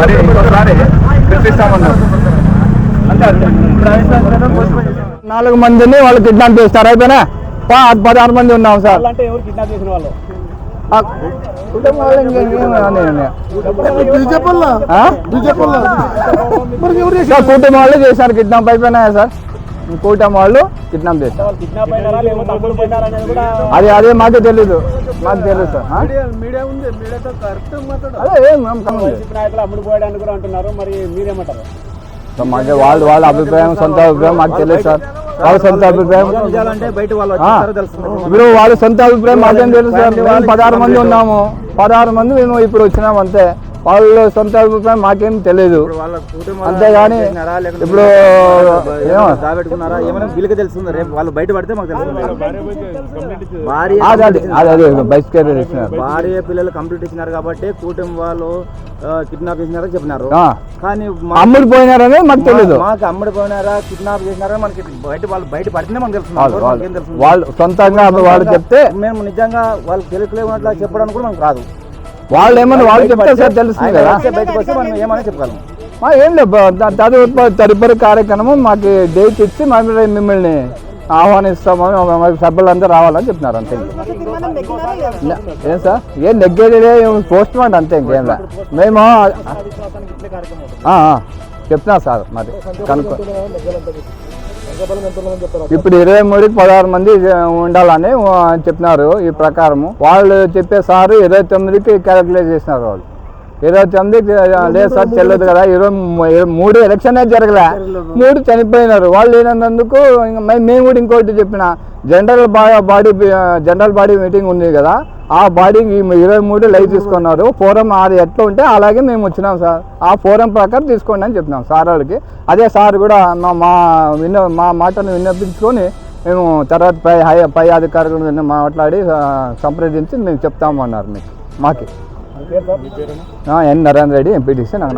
మరి ఇంకోసారి పిలిపిస్తామన్నారు నాలుగు మందిని వాళ్ళు కిడ్నాప్ చేస్తారు. అయిపోయినా? పదహారు మంది ఉన్నాం సార్. అంటే ఎవరు కిడ్నాప్ చేసిన వాళ్ళు? కూటమి వాళ్ళు చేశారు. కిడ్నాప్ అయిపోయినాయా సార్? కూటమి వాళ్ళు కిడ్నాప్ చేశారు. కూడా అది అదే మాకు తెలీదు. మాకు ఆ? మీడియా ఉంది. మీడియాతో కరెక్ట్ అదే ఏం నాయకులు అమ్ముడు పోయడానికి కూడా అంటున్నారు. మరి మీరేమంటారు? మాకు వాళ్ళ వాళ్ళ అభిప్రాయం సొంత అభిప్రాయం మాకు తెలియదు సార్. వాళ్ళ సొంత అభిప్రాయం ఇప్పుడు వాళ్ళ సొంత అభిప్రాయం మాకేం తెలుసు సార్? మేము పదహారు మంది ఉన్నాము. పదహారు మంది మేము ఇప్పుడు వచ్చినాము అంతే. వాళ్ళ సొంత అభిప్రాయం మాకేం తెలియదు వాళ్ళ కుటుంబం అంతేగాని ఇప్పుడు వాళ్ళు బయట పడితే మాకు తెలుస్తుంది. భార్య పిల్లలు కంప్లీట్ ఇచ్చినారు కాబట్టి కూటమి వాళ్ళు కిడ్నాప్ చేసినారని చెప్పినారు. కానీ మా- అమ్ముడు పోయినారని మాకు తెలియదు మాకు అమ్మడి పోయినారా కిడ్నాప్ చేసినారా? మనకి బయట వాళ్ళు బయట పడితేనే మనకు తెలుస్తుంది. వాళ్ళు సొంతంగా వాళ్ళు చెప్తే మేము నిజంగా వాళ్ళు తెలియట్లేనట్లా చెప్పడానికి కూడా మనకు రాదు. వాళ్ళు ఏమన్నా వాళ్ళు చెప్తే సార్ తెలుస్తుంది కదా. బయటకు వస్తే మనం ఏమైనా చెప్పగలం మా ఏం లేదు తదుపరి తదుపరి కార్యక్రమం మాకు డేట్ ఇచ్చి మేము మిమ్మల్ని ఆహ్వానిస్తామని మా సభ్యులందరూ రావాలని చెప్తున్నారు అంతే ఏం సార్? ఏం నెగ్గేది పోస్ట్ మార్ట్ అంతే ఇంకేం మేము చెప్తున్నా సార్ మరి కనుక్కో ఇప్పుడు ఇరవై మూడుకి పదహారు మంది ఉండాలని చెప్పినారు ఈ ప్రకారము. వాళ్ళు చెప్పే సార్ ఇరవై తొమ్మిదికి క్యాలిక్యులేట్ చేసినారు వాళ్ళు. ఇరవై తొమ్మిదికి లేదు సార్ చెల్లదు కదా ఇరవై మూడు ఎలక్షన్ జరగలే. మూడు చనిపోయినారు. వాళ్ళు లేనందుకు మేము కూడా ఇంకోటి చెప్పిన. General body general body meeting ఉంది కదా ఆ బాడీకి ఇరవై మూడు లైవ్ తీసుకున్నారు. ఫోరం అది ఎట్లా ఉంటే అలాగే మేము వచ్చినాం సార్. ఆ ఫోరం ప్రకారం తీసుకోండి అని చెప్పినాం సార్ వాళ్ళకి. అదే సార్ కూడా మా మా విన్న మా మాటను విన్నపించుకొని మేము తర్వాత పై హై పై అధికారులను మాట్లాడి సంప్రదించి మేము చెప్తామన్నారు మీకు. మాకి. ఎన్ నరేంద్ర రెడ్డి ఎంపీటీసీ నాకు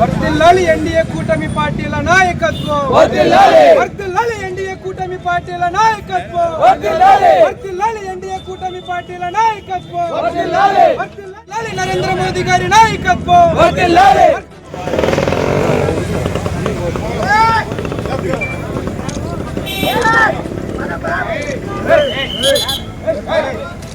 వర్ధిల్లాలి ఎన్డీఏ కూటమి పార్టీల నాయకత్వం. వర్ధిల్లాలి ఎన్డీఏ కూటమి పార్టీల నాయకత్వం. వర్ధిల్లాలి ఎన్డీఏ కూటమి పార్టీల నాయకత్వం. వర్ధిల్లాలి నరేంద్ర మోదీ గారి నాయకత్వం.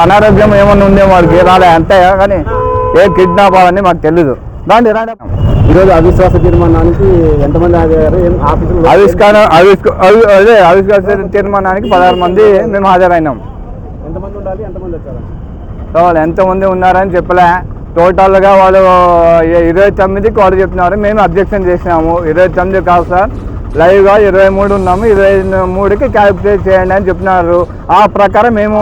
అనారోగ్యం ఏమన్నా ఉందేమో వాడికి రాలే అంతే కానీ ఏ కిడ్నాప్ అవన్నీ మాకు తెలీదు. రాండి రాండి ఈరోజు అవిశ్వాస తీర్మానానికి ఎంతమంది హాజరయ్యారు? ఏం ఆఫీసులు ఆవిష్కరణ ఆవిష్క అవి- అదే ఆవిష్కరణ తీర్మానానికి పదహారు మంది మేము హాజరైనాం. ఎంతమంది ఉండాలి? ఎంతమంది వచ్చారు? సో వాళ్ళు ఎంతమంది ఉన్నారని చెప్పలే. టోటల్గా వాళ్ళు ఇరవై తొమ్మిదికి వాళ్ళు చెప్పినారు. మేము అబ్జెక్షన్ చేసినాము. ఇరవై తొమ్మిది కాదు సార్. లైవ్గా ఇరవై మూడు ఉన్నాము. ఇరవై మూడుకి క్యాలిక్యులేట్ చేయండి అని చెప్పినారు. ఆ ప్రకారం మేము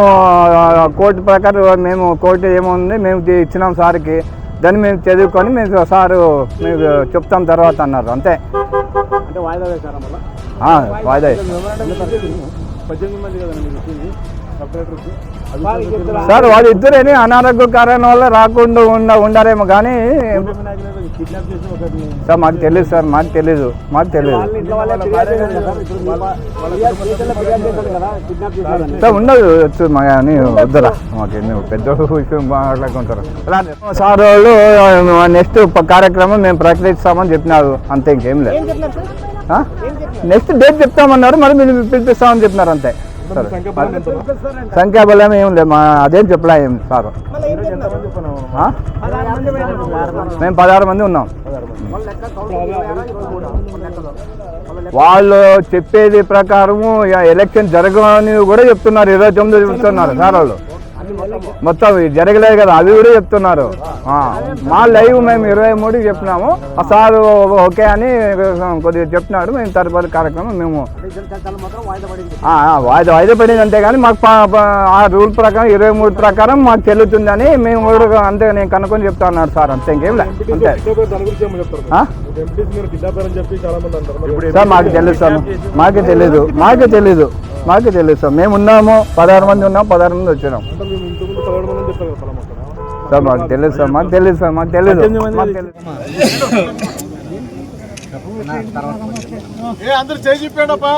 కోర్టు ప్రకారం మేము కోర్టు ఏముంది మేము ఇచ్చినాం సార్కి. దాన్ని మేము చదువుకొని మేము సారు మీకు చెప్తాం తర్వాత అన్నారు. అంతే. వాయిదా వాయిదా పద్దెనిమిది మంది సార్ వాళ్ళు ఇద్దరేని అనారోగ్య కారణం వల్ల రాకుండా ఉండ ఉండారేమో కానీ సార్ మాకు తెలియదు సార్ మాకు తెలీదు మాకు తెలియదు సార్ ఉండదు వచ్చు మా అని వద్దురా. మాకు పెద్ద విషయం మాట్లాడుకుంటారు. సార్ వాళ్ళు నెక్స్ట్ కార్యక్రమం మేము ప్రకటిస్తామని చెప్పినారు. అంతే ఇంకేం లేదు. నెక్స్ట్ డేట్ చెప్తామన్నారు మరి మీరు పిలిపిస్తామని చెప్పినారు అంతే. సరే. సంఖ్యాబలం ఏం లేదు మా అదేం చెప్పలే ఏం సార్. ఆ? మేము పదహారు మంది ఉన్నాం. వాళ్ళు చెప్పేది ప్రకారము ఎలక్షన్ జరగని కూడా చెప్తున్నారు. ఇరవై తొమ్మిది చెప్తున్నారు సార్ వాళ్ళు. మొత్తం. జరగలేదు కదా అవి కూడా చెప్తున్నారు. మా లైవ్ మేము ఇరవై మూడుకి చెప్పినాము. ఆ సార్ ఓకే అని కొద్దిగా చెప్తున్నాడు మేము తదుపరి కార్యక్రమం మేము వాయిదా వాయిదా పడింది అంతే కానీ మాకు ఆ రూల్ ప్రకారం ఇరవై మూడు ప్రకారం మాకు చెల్లుతుందని మేము కూడా అంతే నేను కనుక్కొని చెప్తా అన్నాడు సార్ అంతే ఇంకేం అంతే? సార్ మాకు తెలియదు సార్ మాకే తెలీదు మాకే తెలీదు. మాకే తెలియదు సార్ మేము ఉన్నాము పదహారు మంది ఉన్నాం పదహారు మంది వచ్చినాం సార్ మాకు తెలియదు సార్ మాకు తెలియదు సార్ మాకు తెలియదు మాకు తెలియదు అందరు చేసి చెప్పాడప్పా